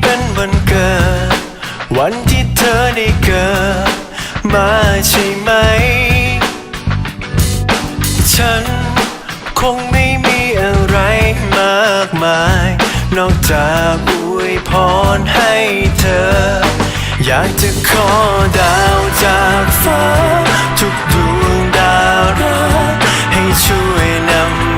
เป็นวันเกิด วันที่เธอได้เกิด มาใช่ไหม ฉันคงไม่มีอะไรมากมาย นอกจากอวยพรให้เธอ อยากจะขอดาวจากฟ้า ทุกดวงดาวราให้ช่วยนำ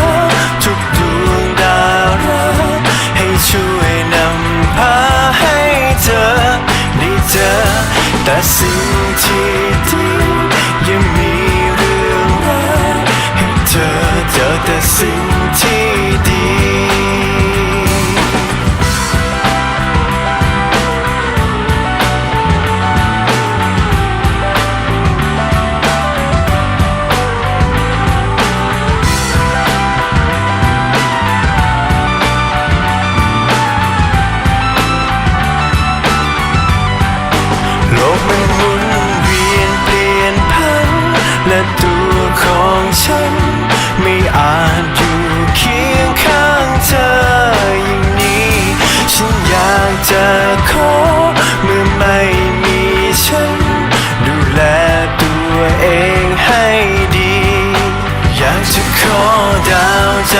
สิ่งที่ดีโลกมันหมุนเวียนเปลี่ยนพันและตัากจ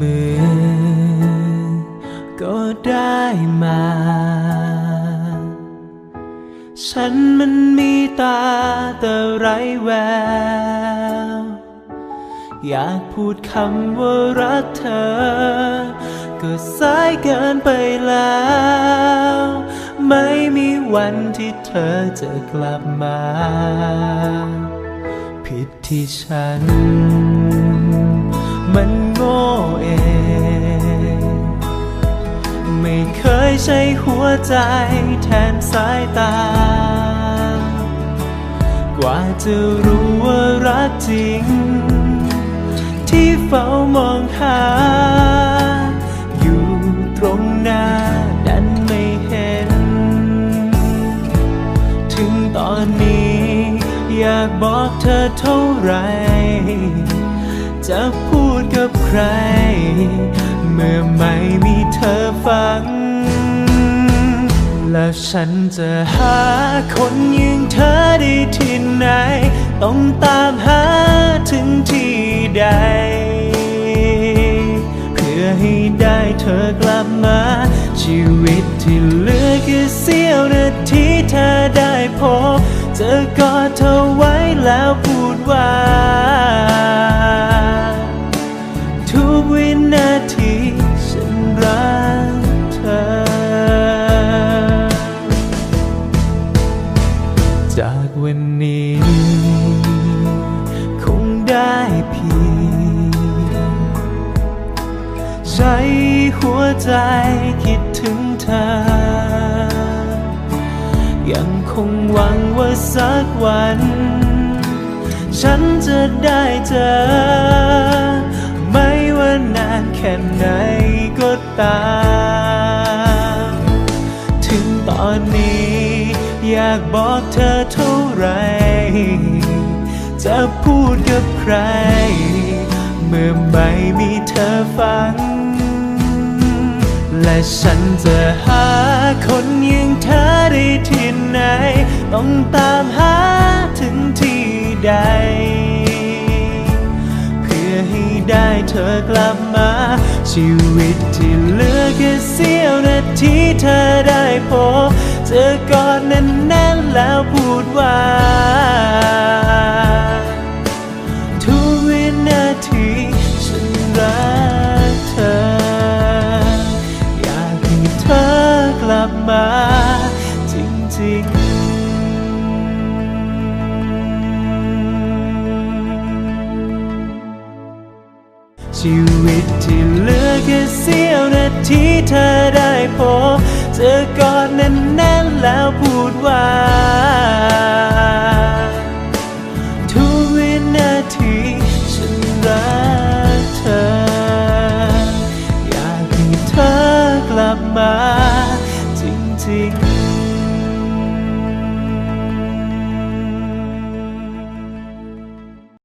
มือ ก็ได้มา ฉันมันมีตาแต่ไรแวว อยากพูดคำว่ารักเธอ ก็สายเกินไปแล้ว ไม่มีวันที่เธอจะกลับมา ผิดที่ฉัน ใช้หัวใจแทนสายตา กว่าจะรู้ว่ารักจริง ที่เฝ้ามองหา อยู่ตรงหน้าดันไม่เห็น ถึงตอนนี้ อยากบอกเธอเท่าไร จะพูดกับใคร เมื่อไม่มีเธอฟัง แล้วฉันจะหาคนอย่างเธอได้ที่ไหน ต้องตามหาถึงที่ใด เพื่อให้ได้เธอกลับมา ชีวิตที่เหลือแค่เสี้ยวนาทีเธอได้พบจะกอดเธอไว้แล้วพูดว่า จากวันนี้ คงได้เพียงใช้หัวใจคิดถึงเธอ ยังคงหวังว่าสักวัน ฉันจะได้เจอ ไม่ว่านานแค่ไหนก็ตาม ถึงตอนนี้ อยากบอกเธอเท่าไร จะพูดกับใคร เมื่อไม่มีเธอฟัง และฉันจะหาคนอยังเธอได้ที่ไหน ต้องตามหาถึงที่ใด เพื่อให้ได้เธอกลับมาชีวิตที่เหลือ แค่เสี้ยวนาทีเธอได้พบเจอกอดแน่นๆแล้วพูดว่า ทุกวินาทีฉันรักเธอ อยากให้เธอกลับมาจริงๆชีวิตที่เหลือ แค่เสี้ยวนาทีเธอได้พบเจอกอดแน่นๆแล้วพูดว่า